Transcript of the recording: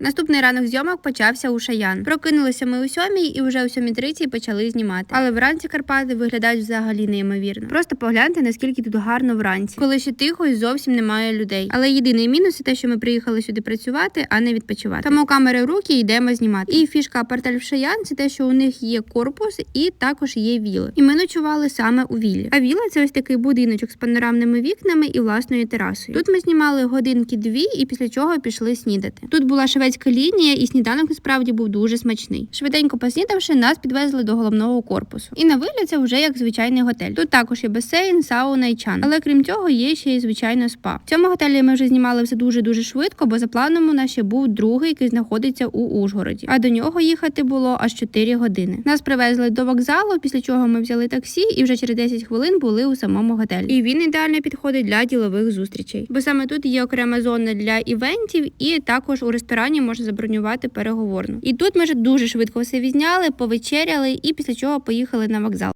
Наступний ранок зйомок почався у Шаян. Прокинулися ми у сьомій і вже о 7.30 почали знімати. Але вранці Карпати виглядають взагалі неймовірно. Просто погляньте, наскільки тут гарно вранці, коли ще тихо і зовсім немає людей. Але єдиний мінус це те, що ми приїхали сюди працювати, а не відпочивати. Тому камери в руки йдемо знімати. І фішка апартель в Шаян це те, що у них є корпус і також є віли. І ми ночували саме у вілі. А віла це ось такий будиночок з панорамними вікнами і власною терасою. Тут ми знімали годинки дві, і після чого пішли снідати. Тут була шведська лінія, і сніданок насправді був дуже смачний. Швиденько поснідавши, нас підвезли до головного корпусу. І на вигляд це вже як звичайний готель. Тут також є басейн, сауна і чан. Але крім цього, є ще й звичайно спа. В цьому готелі ми вже знімали все дуже дуже швидко, бо за планом у нас ще був другий, який знаходиться у Ужгороді. А до нього їхати було аж 4 години. Нас привезли до вокзалу, після чого ми взяли таксі, і вже через 10 хвилин були у самому готелі. І він ідеально підходить для ділових зустрічей, бо саме тут є окрема зона для івентів, і також у ресторані можна забронювати переговорну. І тут ми вже дуже швидко все візняли, повечеряли, і після чого поїхали на вокзал.